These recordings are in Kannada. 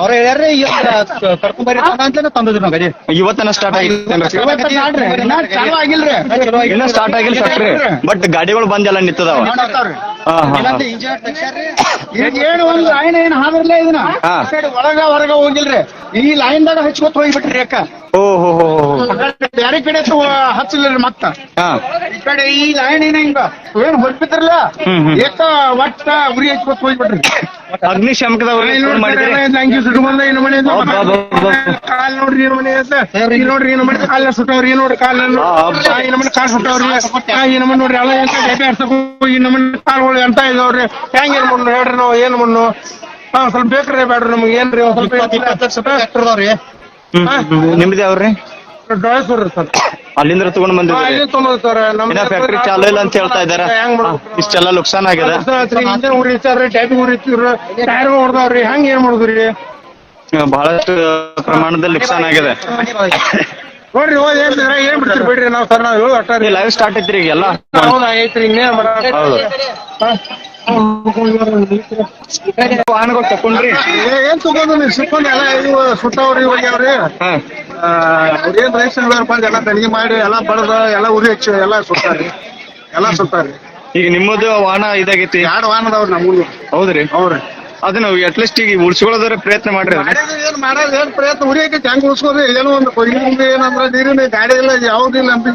ಅವ್ರ ಹೇಳ್ಯಾರ್ರಿ ಕರ್ಕೊಂಡ್ ಬರ್ರಿ ಅಂತ ತಂದದ್ರಿ ನಾವು ಗಡಿ ಇವತ್ತನ ಸ್ಟಾರ್ಟ್ ಆಗಿಲ್ರಿ. ಇನ್ನ ಸ್ಟಾರ್ಟ್ ಆಗಿಲ್ಲ ಫ್ಯಾಕ್ಟ್ರಿ ಬಟ್ ಗಾಡಿಗಳು ಬಂದೆಲ್ಲ ನಿಂತದವ. ಏನು ಒಂದು ಲೈನ್ ಏನ್ ಹಾದ್ರಲ್ಲ ಇದನ್ನ? ಒಳಗ ಹೊರಗ ಹೋಗಿಲ್ರಿ. ಈ ಲೈನ್ ದಾಗ ಹಚ್ಕೊತ್ ಹೋಗ್ಬಿಟ್ರಿ ಅಕ್ಕ. ಓ ಹೋ ಹೋ ಹೋ. ಬ್ಯಾರೆ ಕಡೆ ಹಚ್ಚಲಿಲ್ಲ ಮತ್ತ. ಹಾ. ಈ ಕಡೆ ಈ ಲೈನ್ ಏನ ಹಿಂಗ? ಏನ್ ಹೊರಬಿದ್ರಲ್ಲ. ಏಕ ಒಟ್ಟ ಉರಿ ಹಚ್ಕೊತ ಹೋಗ್ಬಿಟ್ರಿ. ಸುಟ್ಕೊಂಡ ಮನೆ. ಕಾಲ್ ನೋಡ್ರಿ ಏನು ಮನೆ ನೋಡ್ರಿ ಏನು ಮನೆ ಕಾಲ ಸುಟ್ಟವ್ರಿ ಏನ್ ನೋಡ್ರಿ ಕಾಲ ಏನು ಮನೆ ಕಾಲ್ ಸುಟ್ಟವ್ರಿ. ಏನು ಮನೆ ನೋಡ್ರಿ ಎಲ್ಲ ಎಂತ ಡಬ್ಬೆ ಹರ್ಸಕ್ ಹೋಗಿ ನಮ್ಮ ಮನೆ ಕಾಲ್ಗಳು ಎಂತ ಇದಾವ್ರಿ? ಹೆಂಗ್ ಏನ್ ಮಣ್ಣು? ಹೇಳ್ರಿ ನಾವು ಏನ್ ಮಣ್ಣು? ಹಾ ಸ್ವಲ್ಪ ಬೇಕ್ರಿ ಬೇಡ್ರಿ ನಮ್ಗೆ. ಏನ್ರಿ ಒಂದ್ ಸ್ವಲ್ಪ ಹ್ಮ್. ನಿಮ್ದು ಯಾವ್ರಿ? ಡ್ರಾಯ್ಸರ್ ಸರ್. ಅಲ್ಲಿಂದ ತಗೊಂಡ್ ಬಂದಿದ್ರಿ ಇಲ್ಲಿ ತೊಗೊಂಡ್ ಸರ್. ಇನ್ನ ಫ್ಯಾಕ್ಟ್ರಿ ಚಾಲು ಇಲ್ಲ ಅಂತ ಹೇಳ್ತಾ ಇದಾರ. ಹೆಂಗ್ ಮಾಡ್ಬೇಕು ಇಷ್ಟೆಲ್ಲ ನುಕ್ಸಾನ್ ಆಗಿದೆ. ಇಂಜನ್ ಉರಿತಾರ್ರಿ ಉರಿತಿವ್ರಿ ಟೈರ್ ಹೊಡ್ದಾವ್ರಿ. ಹೆಂಗ್ ಏನ್ ಮಾಡುದ್ರಿ ಬಹಳಷ್ಟು ಪ್ರಮಾಣದಲ್ಲಿ ನುಕ್ಸಾನ್ ಆಗಿದೆ. ನೋಡ್ರಿ ಹೋದ್ ಏನ್ ಏನ್ ಬಿಡ್ತೀರಿ? ಬಿಡ್ರಿ. ನಾವ್ ಸರ್ ನಾವ್ ಹೇಳು ಅಟ್ಟಾರಿ ಲೈವ್ ಸ್ಟಾರ್ಟ್ ಐತ್ರಿ ಈಗ ಎಲ್ಲ. ಹೌದಾ ಐತ್ರಿ ಇನ್ನೇನ್? ಹೌದು. ಹಾ? ವಾಹನಗಳು ತಕೊಂಡ್ರಿ ಏ- ಏನ್ ತಗೊಂಡು ನೀವು ಸಿಕ್ಕೊಂಡು ಎಲ್ಲ ಇವು ಸುಟ್ಟವ್ರಿ ಹೋಗ್ಯಾವ್ರಿ ಅವ್ರೇನ್ ರೇಷನ್ ಬಂದ್ ಎಲ್ಲ ತನಿಖೆ ಮಾಡಿ ಎಲ್ಲ ಬಡದ ಎಲ್ಲ ಉರಿ ಹಚ್ಚಿ ಎಲ್ಲ ಸುಟ್ಟಾರಿ ಎಲ್ಲ ಸುಟ್ಟಾರಿ ಈಗ ನಿಮ್ಮದು ವಾಹನ ಇದಾಗೈತಿ. ಎರಡು ವಾಹನದವ್ರು ನಮ್ಗೂ ಹೌದ್ರಿ. ಹೌದ್ರಿ. ಅದನ್ನ ಅಟ್ಲೀಸ್ಟ್ ಈಗ ಉಳಿಸ್ಕೊಳ್ಳೋದ್ರ ಪ್ರಯತ್ನ ಮಾಡ್ರಿ. ಏನ್ ಮಾಡೋದು ಏನ್ ಪ್ರಯತ್ನ? ಉರಿ ಐತಿ ಹೆಂಗ್ ಉಳಿಸ್ಕೊಳ್ರಿ ಏನೋ ಒಂದು ಮುಂದೆ ಏನಂದ್ರ ನೀರಿನ ಗಾಡಿ ಇಲ್ಲ ಯಾವ್ದಿಲ್ಲ ಅಂತ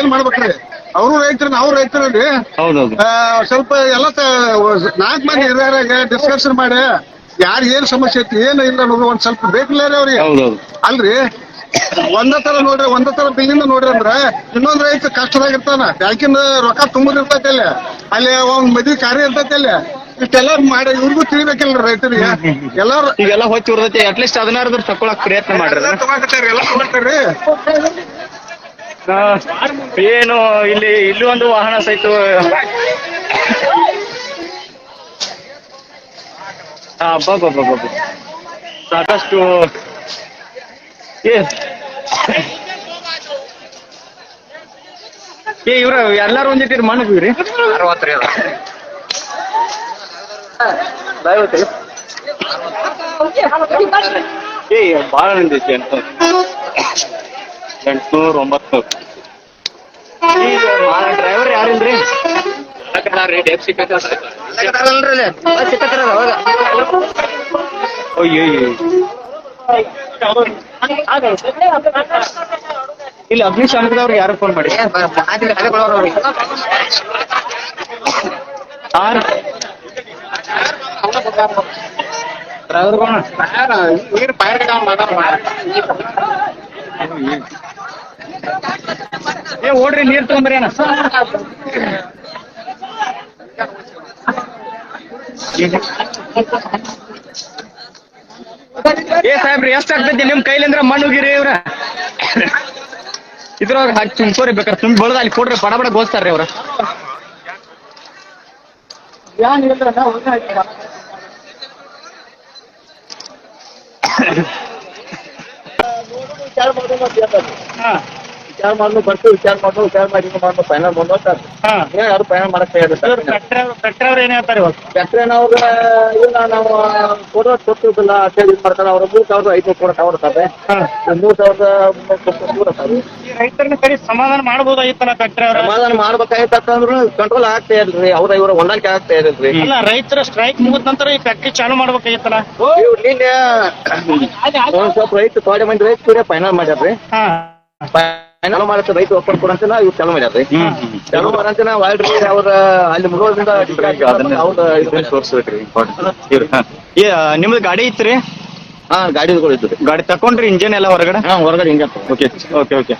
ಏನ್ ಮಾಡ್ಬೇಕ್ರಿ? ಅವರು ರೈತರು ನಾವು ರೈತರಲ್ಲಿ. ಹೌದೌದು. ಸ್ವಲ್ಪ ಎಲ್ಲ ನಾಲ್ಕು ಮಂದಿ ಹಿರಿಯರಾಗ ಡಿಸ್ಕಷನ್ ಮಾಡಿ ಯಾರು ಏನ್ ಸಮಸ್ಯೆ ಐತಿ ಏನು ಇಲ್ಲ ಅನ್ನೋದು ಒಂದ್ ಸ್ವಲ್ಪ ಬೇಕಿಲ್ಲ ರೀ ಅವ್ರಿ ಹೌದೌದು. ಅಲ್ರಿ? ಒಂದ ತರ ನೋಡ್ರಿ ಒಂದ ತರ ಬಿಲ್ಲಿಂದ ನೋಡ್ರಿ ಅಂದ್ರ ಇನ್ನೊಂದ್ ರೈತ ಕಷ್ಟದಾಗ ಇರ್ತಾನ ಬ್ಯಾಂಕಿಂದ ರೊಕ್ಕ ತುಂಬುದ ಇರ್ತೈತಿ ಅಲ್ಲಿ. ಅಲ್ಲಿ ಒಂದ್ ಮದ್ವಿ ಕಾರ್ಯ ಇರ್ತೈತಿ ಅಲ್ಲಿ. ಇಷ್ಟೆಲ್ಲ ಮಾಡಿ ಇವ್ರಿಗೂ ತಿಳಿಬೇಕಿಲ್ಲ ರೈತರಿಗೆ. ಎಲ್ಲಾರು ಈಗೆಲ್ಲ ಹೊಚ್ಚಿ ಅಟ್ಲೀಸ್ಟ್ ಅದನ್ನಾದ್ರೂ ತಕೊಳಕ್ ಪ್ರಯತ್ನ ಮಾಡ್ರಿ. ಎಲ್ಲ ಎಲ್ಲ ತಗೊಳ್ತಾರ್ರಿ ಏನು ಇಲ್ಲಿ ಇಲ್ಲಿ ಒಂದು ವಾಹನ ಸಹಿತ ಸಾಕಷ್ಟು ಏ ಏ ಇವ್ರ ಎಲ್ಲಾರು ಒಂದಿಟ್ಟಿರಿ ಮಣ್ಣು ಇವ್ರಿ ಏ ಬಾಳ ನಿಂದೈತಿ ಎಂಟು ಎಂಟ್ನೂರ ಒಂಬತ್ತು ಡ್ರೈವರ್ ಯಾರಿಲ್ರಿ? ಅಯ್ಯೋ ಇಲ್ಲಿ ಅಗ್ನಿಶಾಮಕದವ್ರಿಗೆ ಯಾರು ಫೋನ್ ಮಾಡಿ? ಆರ್ ಡ್ರೈವರ್ ನೀರ್ ಪೈರ್ ಏ, ಓಡ್ರಿ, ನೀರ್ ತಗೊಂಬರಿ ಅಣ್ಣ ಏ, ಸಾಹೇಬ್ರಿ, ಎಷ್ಟ್ ಆಗ್ತೈತಿ ನಿಮ್ ಕೈಲಿಂದ್ರ ಮಣ್ಣು ಹೋಗಿರಿ ಇವ್ರ? ಇದ್ರೊಳಗ ಹಾಕಿ ತುಂಬ್ಕೋರಿ ಬೇಕಾರ ತುಂಬಿ ಬಳದ ಅಲ್ಲಿ ಕೊಡ್ರಿ, ಬಡ ಬಡ ಗೋಸ್ತಾರ್ರಿ ಅವ್ರ. ವಿಚಾರ ಮಾಡ್ಲು ಬರ್ತು ವಿಚಾರ ಮಾಡ್ಲು ವಿಚಾರ ಮಾಡಿ ಮಾಡ್ಲು ಫೈನಲ್ ಮಾಡ್ಲು ಏನ್ ಯಾರು ಫೈನಲ್ ಮಾಡಕ್ ಫ್ಯಾಕ್ಟ್ರಿ ಏನ್ ಹೇಳ್ತಾರೆ ಇವತ್ತು ಅವ್ರ ಇಲ್ಲ ನಾವು ಕೊಡೋ ಕೊಟ್ಟಿದ್ದಿಲ್ಲ ಅಂತ ಹೇಳಿ ಇದು ಮಾಡ್ತಾರೆ. ಅವ್ರ ಮೂರ್ ಸಾವಿರದ ಐದು ಕೊಡಕ್ ತಗೊಡ್ತಾರೆ ಮೂರ್ ಸಾವಿರದ ಕೊಡ್ತಾರೆ ರೈತರನ್ನ ಕಡೆ ಸಮಾಧಾನ ಮಾಡ್ಬೋದಾಗಿತ್ತಲ್ಲ ಕಟ್ರೆ ಅವ್ರ? ಸಮಾಧಾನ ಮಾಡ್ಬೇಕಾಯ್ತಂದ್ರು ಕಂಟ್ರೋಲ್ ಆಗ್ತಾ ಇಲ್ರಿ ಅವ್ರ ಇವ್ರ ಹೊಂದಾಣಿಕೆ ಆಗ್ತಾ ಇರಲ್ರಿ ಇಲ್ಲ ರೈತರ ಸ್ಟ್ರೈಕ್ ಮುಗಿದ ನಂತರ ಈ ಫ್ಯಾಕ್ಟ್ರಿ ಚಾಲು ಮಾಡ್ಬೇಕಾಗಿತ್ತಲ್ಲ ನಿನ್ನೆ ಒಂದ್ ಸ್ವಲ್ಪ ರೈತ ತೋಡೆ ಮಂದಿ ರೈತ ಕೂಡ ಫೈನಲ್ ಮಾಡ್ಯಾರ್ರಿ. ಫೈನಲ್ ಮಾಡಕ್ಕೆ ರೈತ ಒಪ್ಪಂದ ಕೊಡಂತ ಇವ್ರು ಚಾಲು ಮಾಡ್ಯಾರ್ರಿ ಚಾಲು ಮಾಡಂತ ನಾವು ಆಲ್ರೆಡಿ ಅವ್ರ ಅಲ್ಲಿ ಮುಗೋದ್ರಿಂದ ಅವ್ರ ತೋರ್ಸ್ಬೇಕ್ರಿ ಏ ನಿಮ್ದು ಗಾಡಿ ಇತ್ರಿ? ಹಾ ಗಾಡಿ ಇದ್ದು ಗಾಡಿ ತಕೊಂಡ್ರಿ ಇಂಜಿನ್ ಎಲ್ಲ ಹೊರಗಡೆ? ಹಾ ಹೊರಗಡೆ ಹಿಂಗೆ ಓಕೆ ಓಕೆ ಓಕೆ.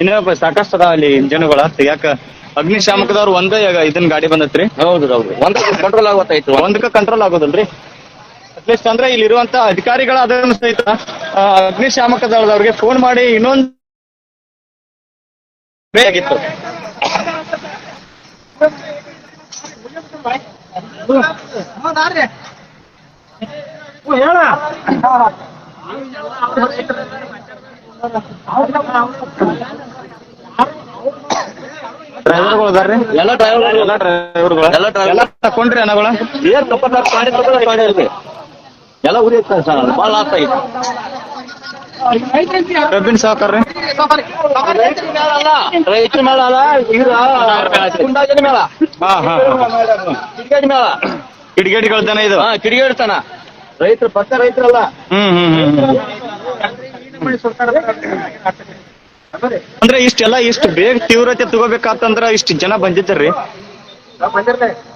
ಇನ್ನ ಸಾಕಷ್ಟು ಅದ ಅಲ್ಲಿ ಇಂಜನ್ಗಳ ಯಾಕ ಅಗ್ನಿಶಾಮಕದವ್ರು ಒಂದೇ ಇದನ್ ಗಾಡಿ ಬಂದತ್ರಿ? ಹೌದು ಹೌದು ಒಂದ್ ಕಂಟ್ರೋಲ್ ಆಗತ್ತೈತ್ರಿ ಒಂದಕ್ಕ ಕಂಟ್ರೋಲ್ ಆಗೋದಲ್ರಿ? ಅಟ್ಲೀಸ್ಟ್ ಅಂದ್ರೆ ಇಲ್ಲಿರುವಂತ ಅಧಿಕಾರಿಗಳ ಅದನ್ನ ಸಹಿತ ಆ, ಅಗ್ನಿಶಾಮಕ ದಳದವ್ರಿಗೆ ಫೋನ್ ಮಾಡಿ ಇನ್ನೊಂದ್ ಬೇಕಾಗಿತ್ತು ಡ್ರೈವರ್ಗಳು ಅದಾರ್ರಿ? ಎಲ್ಲ ಡ್ರೈವರ್ ಎಲ್ಲ ಡ್ರೈವರ್ಗಳು ಎಲ್ಲ ತಕೊಂಡ್ರಿ ಅನ್ನಗಳ ಏನ್ ಇರ್ಲಿ ಎಲ್ಲ ಸರ್ ಭಾಳ ಲಾಸ್ ಕಬ್ಬಿನ ಸಾಕಾರ ರೈತರ ಮೇಳ ಅಲ್ಲ ಈಗ ಗುಂಡಾಜನ ಮೇಳ ಹಾ ಹಾ ಕಿಡಿಗೇಡಿ ಮೇಳ. ಇದು? ಹಾ ಕಿಡಿಗೇಡ್ತಾನ. ರೈತರು ಪಕ್ಕ ರೈತರಲ್ಲ. ಹ್ಮ್ ಹ್ಮ್ ಹ್ಮ್. ಹ್ಮ್. ಅಂದ್ರೆ ಇಷ್ಟೆಲ್ಲ ಇಷ್ಟು ಬೇಗ ತೀವ್ರತೆ ತಗೋಬೇಕಾತಂದ್ರ ಇಷ್ಟು ಜನ ಬಂದಿದ್ದಾರ್ರಿ? ಅಷ್ಟು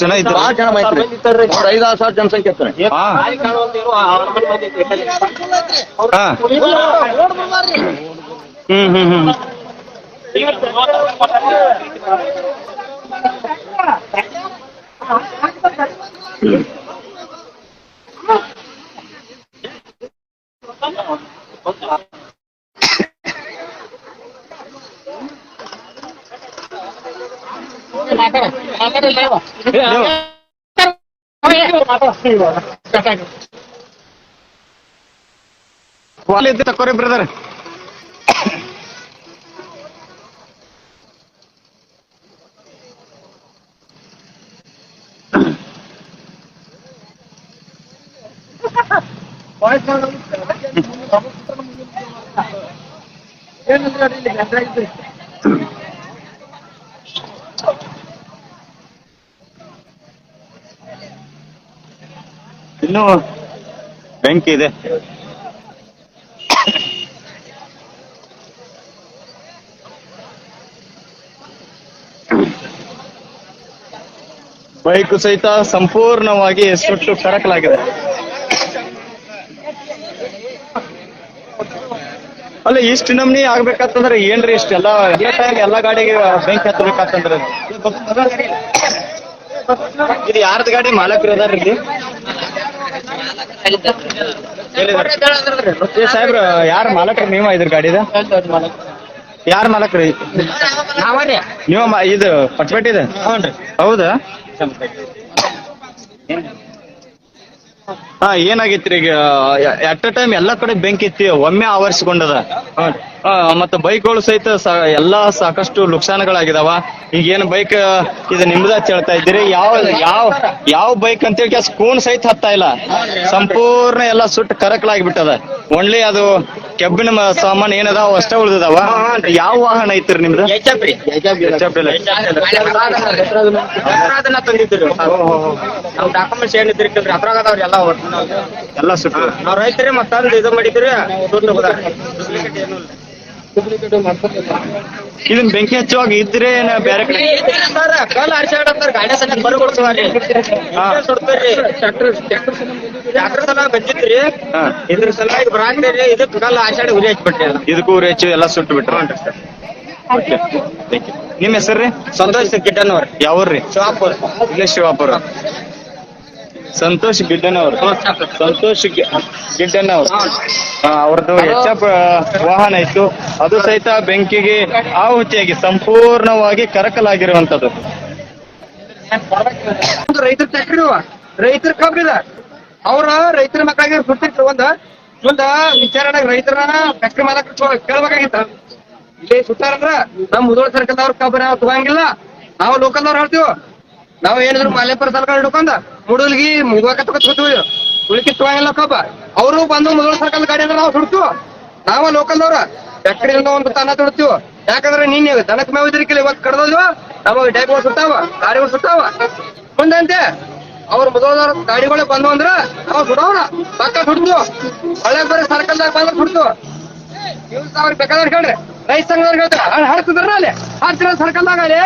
ಜನ ಇದ್ರು ಭಾಳ ಜನ ಬಂದಿರ್ತಾರೆ ಒಂದು ಐದಾರು ಸಾವಿರ ಜನಸಂಖ್ಯೆ ಇರ್ತಾರೆ ಹಾ ಹಾ ಹ್ಮ್ ಹ್ಮ್ ಹ್ಮ್ ವಾಲ್ ಇದ್ದು ತಕೋರಿ ಬ್ರದರ್ ಇನ್ನೂ ಬೆಂಕಿ ಇದೆ. ಬೈಕ್ ಸಹಿತ ಸಂಪೂರ್ಣವಾಗಿ ಸುಟ್ಟು ಕರಕಲಾಗಿದೆ. ಅಲ್ಲ ಇಷ್ಟು ನಮ್ನಿ ಆಗ್ಬೇಕಂತಂದ್ರೆ ಏನ್ರಿ ಇಷ್ಟೆಲ್ಲ? ಎಲ್ಲಾ ಟೈಮ್ ಎಲ್ಲಾ ಗಾಡಿಗೆ ಬೆಂಕಿ ಹತ್ತಬೇಕಂತಂದ್ರೆ? ಇದು ಯಾರ್ದ ಗಾಡಿ? ಮಾಲಕರು ಅದಾರ್ರಿ ಸಾಹೇಬ್ರ, ಯಾರ ಮಾಲಕರು ನೀವ ಇದ್ರ ಗಾಡಿದ? ಯಾರ ಮಾಲಕ್ರಿ? ನೀವ ಇದು ಇದು ಪಟ್ಪೇಟಿದ ಹೌದಾ? ಹಾ, ಏನಾಗೈತ್ರಿ ಈಗ ಅಟ್ ಅ ಟೈಮ್ ಎಲ್ಲಾ ಕಡೆ ಬೆಂಕಿ ಇತ್ತಿ, ಒಮ್ಮೆ ಆವರಿಸಿಕೊಂಡದ. ಮತ್ತ ಬೈಕ್ಗಳು ಸಹಿತ ಎಲ್ಲಾ ಸಾಕಷ್ಟು ನುಕ್ಸಾನಗಳಾಗಿದಾವ. ಈಗ ಏನ್ ಬೈಕ್ ಇದು ನಿಮ್ದ ಹೇಳ್ತಾ ಇದ್ದೀರಿ? ಯಾವ ಯಾವ ಯಾವ ಬೈಕ್ ಅಂತೇಳಿ ಸ್ಕೂನ್ ಸಹಿತ ಹತ್ತಾ ಇಲ್ಲ. ಸಂಪೂರ್ಣ ಎಲ್ಲ ಸುಟ್ಟು ಕರಕಲಾಗಿಬಿಟ್ಟದ. ಓನ್ಲಿ ಅದು ಕೆಬ್ಬಿನ ಸಾಮಾನ್ ಏನದಾವ ಅಷ್ಟೇ ಉಳ್ದದಾವ. ಯಾವ ವಾಹನ ಐತ್ರಿ ನಿಮ್ದು? ಡಾಕ್ಯುಮೆಂಟ್ಸ್ ಏನಿದ್ರಿ ಇದ್ರಿಕಲ್ರಿ ಅದ್ರಾಗ ಅದಾವ್ರಿ ಎಲ್ಲ ಎಲ್ಲ ಸುಟ್ಟು. ನಾವ್ ರೈತರೇ ಮತ್ತಂದ್ ಇದು ಮಾಡಿದ್ರಿ. ಇದನ್ ಬೆಂಕಿ ಹಚ್ಚುವಾಗ ಇದ್ರೆ ಬೇರೆ ಕಡೆ? ಕಲ್ ಆಡ್ಸಾಡತ್ತಾರ ಗಾಡಿ ಸಲ ಬರಗೊಡ್ಸವಾರಿ ಹಾ. ಸುಡ್ತಾರ್ರಿ ಟ್ರ್ಯಾಕ್ಟರ್ ಸಲ. ಇದ್ರ ಸಲ ಈಗ ಬರಾಕ್ರಿ ಇದಕ್ ಕಲ್ ಆಡ್ಸಾಡಿ ಉರಿ ಹಚ್ಬಿಟ್ರಿ ಇದಕ್ಕೂ ಇದಕ್ಕೂ ಹಚ್ಚಿ ಎಲ್ಲ ಸುಟ್ಟು ಬಿಟ್ರಿ. Okay you. ನಿಮ್ಮ ಹೆಸರ್ರಿ ಸಂತೋಷ್ ಅವ್ರಿ ಯಾವ್ರಿ ಶಿವಾಪುರ್. ಇಲ್ಲೇ ಶಿವಾಪುರ. ಸಂತೋಷ್ ಗಿಡ್ಡನವರು. ಸಂತೋಷ್ ಗಿಡ್ಡನವರು. ಅವ್ರದ್ದು ಎಚ್ ಎಫ್ ವಾಹನ ಇತ್ತು. ಅದು ಸಹಿತ ಬೆಂಕಿಗೆ ಆಹುತಿಯಾಗಿ ಸಂಪೂರ್ಣವಾಗಿ ಕರಕಲಾಗಿರುವಂತದ್ದು ರೈತರ ಟ್ಯಾಕ್ಟ್ರಿ ರೈತರ ಕಬ್ಬಿದ. ಅವ್ರ ರೈತರ ಮಕ್ಕಳಿಗೆ ಸುಟ್ಟಿತ್ತು ಒಂದ, ಮುಂದ ವಿಚಾರಣೆ ರೈತರ ಫ್ಯಾಕ್ಟ್ರಿ ಮಾಲಕ ಕೇಳ್ಬೇಕಾಗಿತ್ತ. ಇಲ್ಲಿ ಸುತ್ತಾರಂದ್ರ ನಮ್ ಮುದೋಳ ಸರ್ಕಲ್ದವ್ರ ಕಬ್ಬ ನಾವು ತಗೊಂಗಿಲ್ಲ. ನಾವು ಲೋಕಲ್ದವ್ರು ಹೇಳ್ತೀವಿ. ನಾವ್ ಏನಿದ್ರು ಮಾಲೇಪುರ ಸರ್ಕಲ್ ಹಿಡ್ಕೊಂಡ ಮುಡುಲ್ಗಿ ಮುಗುವಾಕ ತಗೋತೀವಿ ಉಳ್ಕಿ ತಗೊಂಗಿಲ್ಲ ಕಬ್ಬ. ಅವರು ಬಂದು ಮೊದಲು ಸರ್ಕಲ್ ಗಾಡಿ ಅಂದ್ರೆ ನಾವು ಸುಡ್ತು. ನಾವ ಲೋಕಲ್ದವ್ರ. ಫ್ಯಾಕ್ಟ್ರಿಯಿಂದ ಒಂದು ತನ್ನ ತುಡ್ತೀವಿ ಯಾಕಂದ್ರೆ ನಿನ್ನೆ ದನಕ್ ಮೇವ್ ಇದ್ರಿಕಿಲ್ಲ ಇವತ್ತು ಕಡ್ದೋದ್ವ. ನಮಗ್ ಡೈಗಳು ಸುತ್ತಾವ ಗಾಡಿಗಳು ಸುತ್ತಾವ ಮುಂದಂತೆ ಅವ್ರ ಮೊದಲ ಗಾಡಿಗಳು ಬಂದು ಅಂದ್ರ ನಾವು ಸುಡೋಣ ಪಕ್ಕ ಸುಡ್ತು ಹಳೆ ಬರೀ ಸರ್ಕಲ್ದಾಗ ಬಂದ ಸುಡ್ತು. ಇವ್ರು ಅವ್ರಿಗೆ ಬೇಕಾದ್ರೆ ಕೇಳ್ರಿ. ರೈತ ಸಂಘದವ್ರು ಹೇಳ್ತಾರೆ ಹಾಡ್ತಿದ್ರ ಅಲ್ಲಿ. ಹಾಡ್ತಿರ ಸರ್ಕಲ್ದಾಗ ಅಲ್ಲಿ.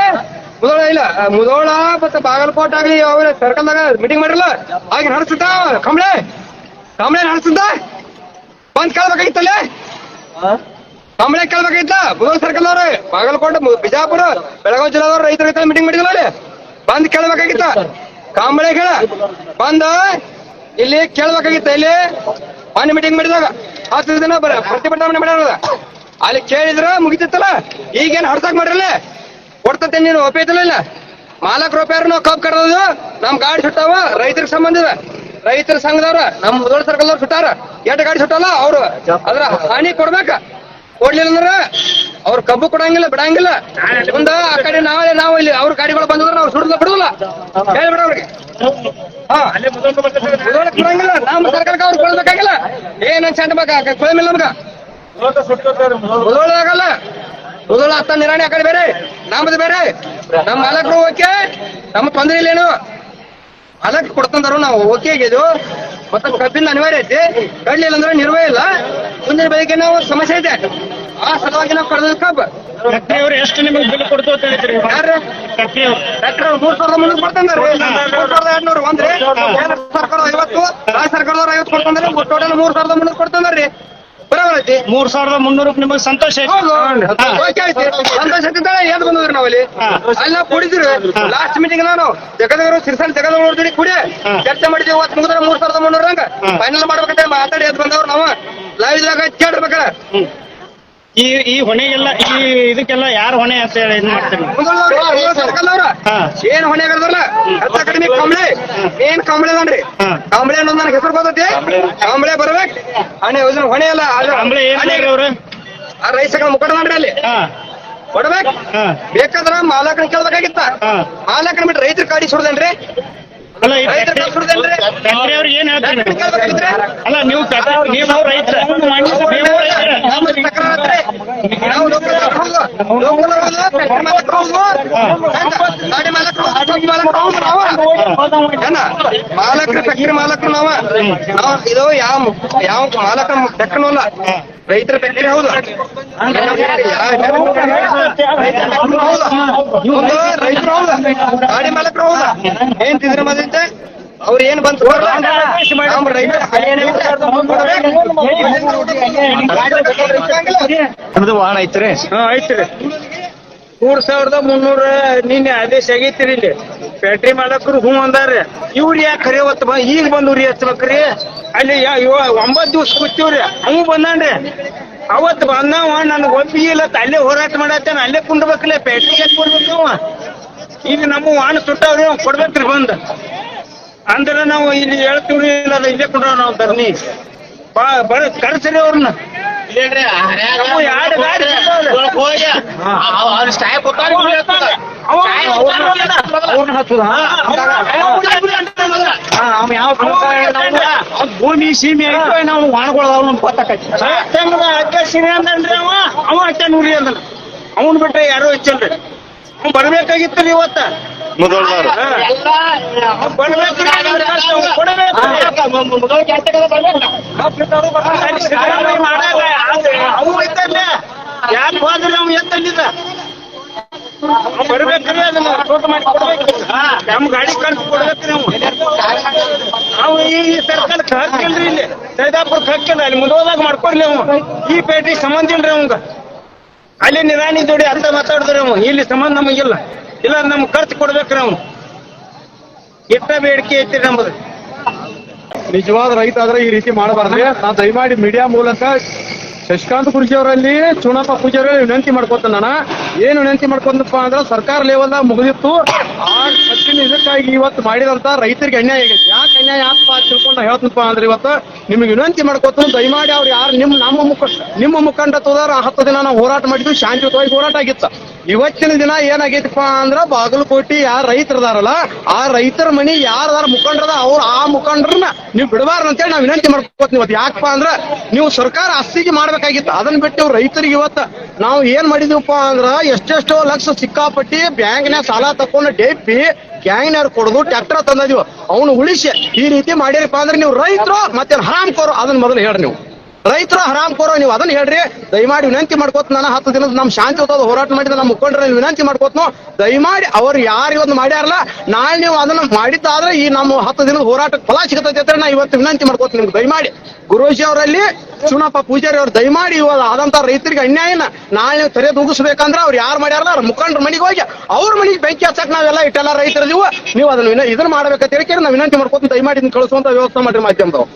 ಮುದೋಳ ಇಲ್ಲ ಮುದೋಳ ಮತ್ತೆ ಬಾಗಲಕೋಟ್ ಆಗ್ಲಿ ಅವ್ರ ಸರ್ಕಲ್ದಾಗ ಮೀಟಿಂಗ್ ಮಾಡಿರಲ್ಲ ಆಗ ನಡೆಸುತ್ತ ಕಂಬಳೆ ಕಂಬಳೆ ನಡೆಸುತ್ತ? ಬಂದ್ ಕೇಳ್ಬೇಕಾಗಿತ್ತಲ್ಲೇ? ಕಂಬಳೆ ಕೇಳ್ಬೇಕಾಗಿತ್ತ? ಮುದೋಳ ಸರ್ಕಲ್ ಅವ್ರೆ ಬಾಗಲಕೋಟೆ ಬಿಜಾಪುರ ಬೆಳಗಾವಿ ಜಿಲ್ಲಾದವ್ರು ರೈತರ ಜೊತೆ ಮೀಟಿಂಗ್ ಮಾಡಿದ್ರಲ್ಲ ಅಲ್ಲಿ? ಬಂದ್ ಕೇಳ್ಬೇಕಾಗಿತ್ತ? ಕಂಬಳೆ ಕೇಳ ಬಂದ ಇಲ್ಲಿ ಕೇಳ್ಬೇಕಾಗಿತ್ತ ಇಲ್ಲಿ? ಮೊನ್ನೆ ಮೀಟಿಂಗ್ ಮಾಡಿದಾಗ ಹತ್ತು ದಿನ ಬರ ಪ್ರತಿಭಟನೆ ಮಾಡ್ಯಾರ ಅಲ್ಲಿ ಕೇಳಿದ್ರ ಮುಗಿತಿತ್ತಲ್ಲ ಈಗೇನ್ ಹಡ್ಸಕ್ ಮಾಡ್ರಲ್ಲ? ಕೊಡ್ತತೆ ನೀನು ಒಪ್ಪಿತ್ತಲ್ಲ ಇಲ್ಲ ಮಾಲಕ್ ರೂಪಾಯಿ ನಾವು ಕಬ್ ಕಡ್ದದು ನಮ್ ಗಾಡಿ ಸುಟ್ಟಾವ, ರೈತರಿಗೆ ಸಂಬಂಧಿ ರೈತರ ಸಂಘದವ್ರ, ನಮ್ ಮುದೋಳ ಸರ್ಕಲ್ ಅವ್ರು ಸುಟ್ಟಾರ. ಎಟ್ ಗಾಡಿ ಸುಟ್ಟಲ್ಲ ಅವ್ರು. ಅದ್ರ ಹಾನಿ ಕೊಡ್ಬೇಕ. ಕೊಡ್ಲಿಲ್ಲ ಅಂದ್ರ ಅವ್ರ ಕಬ್ಬು ಕೊಡಂಗಿಲ್ಲ, ಬಿಡಂಗಿಲ್ಲ. ಮುಂದ ಆ ಕಡೆ ನಾವೇ, ನಾವು ಇಲ್ಲಿ ಅವ್ರ ಗಾಡಿಗಳು ಬಂದ್ರೆ ನಾವು ಸುಡಲ್ಲ ಬಿಡುದಿಲ್ಲ ಹೇಳ್ಬಿಡ ಅವ್ರಿಗೆ. ಹಾ. ಕೊಡಂಗಿಲ್ಲ ನಮ್ ಸರ್ಕಾರಕ್ಕೆ ಅವ್ರು ಕೊಡ್ಬೇಕಾಗಿಲ್ಲ. ಏನ್ ಚಂದ ಬೇಕಾ ಕೊಳಮಿಲ್ಲ ನಮ್ಗ ಮುದೋಳಾಗಲ್ಲ ಮುದೋಳ ಹತ್ತ ನಿರಾಣಿ ಆ ಕಡೆ ಬೇರೆ ನಮ್ದು ಬೇರೆ. ನಮ್ಮ ಮಾಲಕರು ಓಕೆ ನಮ್ಮ ತೊಂದ್ರೆ ಇಲ್ಲೇನು ಮಾಲಕ್ ಕೊಡ್ತಂದ್ರು ನಾವು ಓಕೆ ಆಗಿದ್ದು. ಮತ್ತ ಕಬ್ಬಿನ ಅನಿವಾರ್ಯ ಐತಿ. ಕಡ್ಲಿಲ್ಲ ಅಂದ್ರೆ ನಿರ್ವಹ ಇಲ್ಲ. ಮುಂದಿನ ಬೆಳಿಗ್ಗೆ ನಾವು ಸಮಸ್ಯೆ ಇದೆ. ಆ ಸಲುವಾಗಿ ನಾವು ಕಡ್ದ ಕಬ್ಬ್. ಅವ್ರು ಎಷ್ಟು ನಿಮಗೆ ಬಿಲ್ ಕೊಡ್ತು ಅಂತ ಯಾರು ಮೂರ್ ಸಾವಿರದ ಮುನ್ನೂರು ಕೊಡ್ತಂದ್ರೆ ಮೂರ್ ಸಾವಿರದ ಎರಡ್ನೂರು ಒಂದ್ರಿ. ಕೇಂದ್ರ ಸರ್ಕಾರ ಐವತ್ತು ರಾಜ್ಯ ಸರ್ಕಾರದವ್ರು ಐವತ್ತು ಕೊಡ್ತಂದ್ರೆ ಟೋಟಲ್ ಮೂರ್ ಸಾವಿರದ ಮುನ್ನೂರು ಕೊಡ್ತಂದ್ರಿ ಬರೋಬರ್ ಐತಿ. ಮೂರ್ ಸಾವಿರದ ಮುನ್ನೂರು ನಿಮಗೆ ಸಂತೋಷ ಐತಿ. ಹೌದು. ಓಕೆ ಐತಿ. ಸಂತೋಷ ಏನ್ ಬಂದಿದ್ರಿ ನಾವಲ್ಲಿ. ಅಲ್ಲಿ ನಾವು ಕುಡಿದ್ರಿ ಲಾಸ್ಟ್ ಮೀಟಿಂಗ್ ನಾನು ಜಗದವರು ಸಿರ್ಸಲ್ ಜಗದವ್ರು ನೋಡಿದ್ರಿ ಕುಡಿ ಚರ್ಚೆ ಮಾಡಿದ್ವಿ. ಇವತ್ತು ಮುಗಿದ್ರೆ ಮೂರ್ ಸಾವಿರದ ಮುನ್ನೂರ ಫೈನಲ್ ಮಾಡ್ಬೇಕಂತ ಮಾತಾಡಿ ಎದ್ ಬಂದವ್ರು ನಾವು. ಲೈವ್ ದಾಗ ಕೇಳಿರ್ಬೇಕಲ್ಲ ಈ ಈ ಹೊಣೆಗೆಲ್ಲ ಈ ಇದಕ್ಕೆಲ್ಲ ಯಾರು ಹೊಣೆ ಅಂತ ಹೇಳಿ ಇದ್ ಹಾ. ಏನ್ ಹೊಣೆ ಆಗದಲ್ಲ ಕಡಿಮೆ ಕಂಬಳೆ. ಏನ್ ಕಂಬಳೆ ಅದನ್ರಿ. ಕಂಬಳೆ ಅನ್ನೋದು ನನಗೆ ಹೆಸರು ಬರ್ತೈತಿ? ಕಂಬಳೆ. ಬರ್ಬೇಕು? ಹಣೆ ಯೋಜನೆ ಹೊಣೆ ಅಲ್ಲ ಕಂಬಳೆ ಏನ್ ಅವ್ರ ಆ ರೈಸಗಳ ಮುಖಂಡ ಮಾಡ್ರಿ ಅಲ್ಲಿ. ಕೊಡ್ಬೇಕು? ಬೇಕಾದ್ರ ಮಾಲಕನ ಕೇಳ್ಬೇಕಾಗಿತ್ತ. ಮಾಲಕನ ಬಿಟ್ಟು ರೈತರ ಕಾಡಿ ಸುಡ್ದೇನ್ರಿ? ಅಲ್ಲ ಈ ಫ್ಯಾಕ್ಟ್ರಿ ಅವ್ರಿಗೆ ಏನ್ ಹೇಳ್ತೀರಿ? ಅಲ್ಲ ನೀವು ಫ್ಯಾಕ್ಟ್ರಿ- ನೀವು ರೈತರ. ನೀವು ರೈತರ. ನಾವು ಫ್ಯಾಕ್ಟರಿ ಮಾಲಕರು ನಾವು. ಇದು ಯಾವ ಯಾವ ಮಾಲಕ ಟೆಕ್ನೋಲ್ಲ ರೈತರ ಫ್ಯಾಕ್ಟರಿ ಹೌದು? ರೈತರು ಹೌದು? ರೈತರು ಹೌದು? ಗಾಡಿ ಮಾಲಕರು ಹೌದಾ? ಏನ್ ತಿಂದ್ರೆ ಮದಂತೆ ಅವ್ರು ಏನ್ ಬಂತು? ನಮ್ದು ವಾಹನ ಐತ್ರಿ? ಹಾ ಐತ್ರಿ. ಮೂರ್ ಸಾವಿರದ ಮುನ್ನೂರ ನಿನ್ನೆ ಆದೇಶ ಆಗೈತ್ರಿ ಇಲ್ಲಿ. ಫ್ಯಾಕ್ಟ್ರಿ ಮಾಡಕ್ರು ಹ್ಞೂ ಅಂದಾರ. ಇವ್ರು ಯಾಕೆ ಹೊತ್ತು ಈಗ ಬಂದು ಉರಿ ಹಚ್ಬೇಕ್ರಿ? ಅಲ್ಲಿ ಒಂಬತ್ತು ದಿವಸ ಕೂತೀವ್ರಿ. ಅವ್ ಬಂದಾನ್ರಿ. ಅವತ್ ಬಂದವ, ನನ್ಗೆ ಒಪ್ಪಿಗೆ ಇಲ್ಲ. ಅಲ್ಲೇ ಹೋರಾಟ ಮಾಡತ್ತೇನ. ಅಲ್ಲೇ ಕುಂಡ್ಬೇಕಲ್ಲ. ಪೇಟೆಗೆ ಕೊಡ್ಬೇಕು ಈಗ ನಮ್ಮ ವಾಹನ ಸುಟ್ಟಾವ್ರಿ ಅವ್ ಕೊಡ್ಬೇಕ್ರಿ ಬಂದ್. ಅಂದ್ರೆ ನಾವು ಇಲ್ಲಿ ಹೇಳ್ತೀವ್ರಿ ಇಲ್ಲ ಇಲ್ಲೇ ಕುಂಡ್ರ ನಾವು ಧರ್ನಿ ಬಾ ಬರ ಕರ್ಸ್ರಿ ಅವ್ರನ್ನ ಭೂಮಿ ಸೀಮೆ ಐತೆ ನಾವು ವಾಣಗೊಳದವ್ ನಮ್ಗೆ ಗೊತ್ತಾಕೈತಿ. ಅಕ್ಕ ಸೀಮೆ ಅಂದನ್ರಿ ಅವ? ಅವ ಅಕ್ಕ ನೂರಿ ಅಂದನ. ಅವನ್ ಬಿಟ್ರೆ ಯಾರು ಹೆಚ್ಚಲ್ರಿ ಅವ್ನು ಬರ್ಬೇಕಾಗಿತ್ತು ರೀ ಇವತ್ತ ಮುದೋಳ್ದವ್ರು ಅವ್ನ್ ಬರ್ಬೇಕ್ರಿ, ಅವ್ನ್ ಕಷ್ಟ ಅವ್ನ್ ಕೊಡ್ಬೇಕ್ರಿ. ಅಲ್ಲಿ? ಯಾಕೆ ಹೋದ್ರಿ ಅವ್ನು ಎತ್ತಲ್ಲಿದ್ದ ಬರ್ಬೇಕ್ರಿ ಅದನ್ನ. ತೋಟ ಮಾಡಿ ಕೊಡ್ಬೇಕ್ರಿ ನಮ್ ಗಾಡಿ ಕಳ್ಸಿ ಕೊಡ್ಬೇಕ್ರಿ ನಾವು. ನಾವು ಈ ಸರ್ಕಾರಕ್ಕೆ ಹಕ್ಕಿಲ್ರಿ ಇಲ್ಲಿ. ಸೈದಾಪುರಕ್ಕೆ ಹಕ್ಕಿಲ್ಲ ಅಲ್ಲಿ ಮುದೋದಾಗ ಮಾಡ್ಕೊಡ್ಲಿ ಅವ ಈ ಪೇಟಿ ಸಂಬಂಧ ಇಲ್ರಿ ಅವಂಗ ಅಲ್ಲಿ ನಿರಾಣಿ ಜೋಡಿ ಅಂತ ಮಾತಾಡಿದ್ರಿ ಅವ ಇಲ್ಲಿ ಸಂಬಂಧ ನಮಗಿಲ್ಲ ಇಲ್ಲ. ನಮ್ ಖರ್ಚು ಕೊಡ್ಬೇಕ್ರಿ ಅವ್ನು ಎಷ್ಟ ಬೇಡಿಕೆ ಐತಿ ನಮ್ಮದು ನಿಜವಾದ ರೈತ ಆದ್ರೆ ಈ ರೀತಿ ಮಾಡಬಾರ್ದು. ನಾ ದಯಮಾಡಿ ಮೀಡಿಯಾ ಮೂಲಕ ಶಶಿಕಾಂತ್ ಕುರ್ಜಿ ಅವರಲ್ಲಿ ಚುನಾಪ ಪೂಜೆ ಅವರಲ್ಲಿ ವಿನಂತಿ ಮಾಡ್ಕೊತ ನಾನು. ಏನು ವಿನಂತಿ ಮಾಡ್ಕೊಂಡಪ್ಪ ಅಂದ್ರೆ ಸರ್ಕಾರ ಲೆವೆಲ್ ಮುಗಿದಿತ್ತು. ಆ ಕಠಿಣ ಇದಕ್ಕಾಗಿ ಇವತ್ತು ಮಾಡಿದಂತ ರೈತರಿಗೆ ಅನ್ಯಾಯ ಆಗಿದೆ. ಯಾಕೆ ಅನ್ಯಾಯ ಯಾಕಪ್ಪ ತಿಳ್ಕೊಂಡು ಹೇಳ್ತಪ್ಪ ಅಂದ್ರೆ ಇವತ್ತು ನಿಮ್ಗೆ ವಿನಂತಿ ಮಾಡ್ಕೊತ ದಯಮಾಡಿ ಅವ್ರು ಯಾರು ನಿಮ್ ನಮ್ಮ ಮುಖ ನಿಮ್ಮ ಮುಖಂಡತ್ವದಾರ ಹತ್ತು ದಿನ ನಾವು ಹೋರಾಟ ಮಾಡಿದ್ವಿ. ಶಾಂತಿಯುತವಾಗಿ ಹೋರಾಟ ಆಗಿತ್ತು. ಇವತ್ತಿನ ದಿನ ಏನಾಗೈತಪ್ಪ ಅಂದ್ರ ಬಾಗಲಕೋಟಿ ಯಾರ ರೈತರದಾರಲ್ಲ, ಆ ರೈತರ ಮನಿ ಯಾರದಾರ ಮುಖಂಡರದ ಅವ್ರ ಆ ಮುಖಂಡರನ್ನ ನೀವು ಬಿಡಬಾರ್ದು ಅಂತೇಳಿ ನಾವು ವಿನಂತಿ ಮಾಡ್ಕೋತೀವಿ ಇವತ್ತು. ಯಾಕಪ್ಪ ಅಂದ್ರ ನೀವು ಸರ್ಕಾರ ಅಸ್ತಿಗೆ ಮಾಡ್ಬೇಕಾಗಿತ್ತು ಅದನ್ನ ಬಿಟ್ಟು ರೈತರಿಗೆ ಇವತ್ತ ನಾವು ಏನ್ ಮಾಡಿದೀವಪ್ಪ ಅಂದ್ರ ಎಷ್ಟೆಷ್ಟೋ ಲಕ್ಷ ಸಿಕ್ಕಾಪಟ್ಟಿ ಬ್ಯಾಂಕ್ನ್ಯಾಗ ಸಾಲ ತಕೊಂಡು ಡೇಪಿ ಗ್ಯಾಂಗ್ನವ್ರು ಕೊಡೋದು, ಟ್ರ್ಯಾಕ್ಟರ್ ತಂದಿದೀವಿ. ಅವನು ಉಳಿಸಿ ಈ ರೀತಿ ಮಾಡಿರಪ್ಪ ಅಂದ್ರೆ ನೀವು ರೈತರು ಮತ್ತೆ ಹರಾಮ್ ಕೋರು ಅದನ್ನ ಮೊದಲು ಹೇಳಿ ನೀವು. ರೈತರ ಹರಾಮ್ ಕೋರೋ, ನೀವು ಅದನ್ನ ಹೇಳ್ರಿ. ದಯಮಾಡಿ ವಿನಂತಿ ಮಾಡ್ಕೋತ ನಾನು ಹತ್ತು ದಿನದ ನಮ್ ಶಾಂತಿಯುತವಾದ ಹೋರಾಟ ಮಾಡಿದ ನಮ್ಮ ಮುಖಂಡರ ವಿನಂತಿ ಮಾಡ್ಕೋತ್ನು ದಯಮಾಡಿ ಅವ್ರು ಯಾರು ಇವತ್ತು ಮಾಡ್ಯಾರಲ್ಲ ನಾಳೆ ನೀವು ಅದನ್ನ ಮಾಡಿದ್ದಾದ್ರೆ ಈ ನಮ್ಮ ಹತ್ತು ದಿನದ ಹೋರಾಟಕ್ಕೆ ಫಲ ಸಿಗತೈತೆ ಅಂತ ನಾ ಇವತ್ತು ವಿನಂತಿ ಮಾಡ್ಕೋತ ನಿಮ್ಗೆ. ದಯಮಾಡಿ ಗುರುಜಿ ಅವರಲ್ಲಿ ಚುನಪ್ಪ ಪೂಜಾರಿ ಅವ್ರು ದಯಮಾಡಿ ಇವಾಗ ಆದಂತ ರೈತರಿಗೆ ಅನ್ಯಾಯನ ನಾಳೆ ನೀವು ತೆರೆ ತೂಗಿಸ್ಬೇಕಂದ್ರೆ ಅವ್ರು ಯಾರು ಮಾಡ್ಯಾರಲ್ಲ, ಅವ್ರ ಮುಖಂಡ್ರ ಮನೆಗೆ ಹೋಗಿ ಅವ್ರ ಮನೆಗೆ ಬೆಂಕಿ ಹಚ್ಚಕ್ ನಾವೆಲ್ಲ ಇಟ್ಟೆಲ್ಲ ರೈತರ ನೀವು ಅದನ್ನ ವಿನ- ಇದನ್ನ ಮಾಡ್ಬೇಕಂತ ಹೇಳಿ ನಾವು ವಿನಂತಿ ಮಾಡ್ಕೋತ, ದಯಮಾಡಿ ಕಳಿಸುವಂತ ವ್ಯವಸ್ಥೆ ಮಾಡ್ರಿ ಮಾಧ್ಯಮದವ್ರು.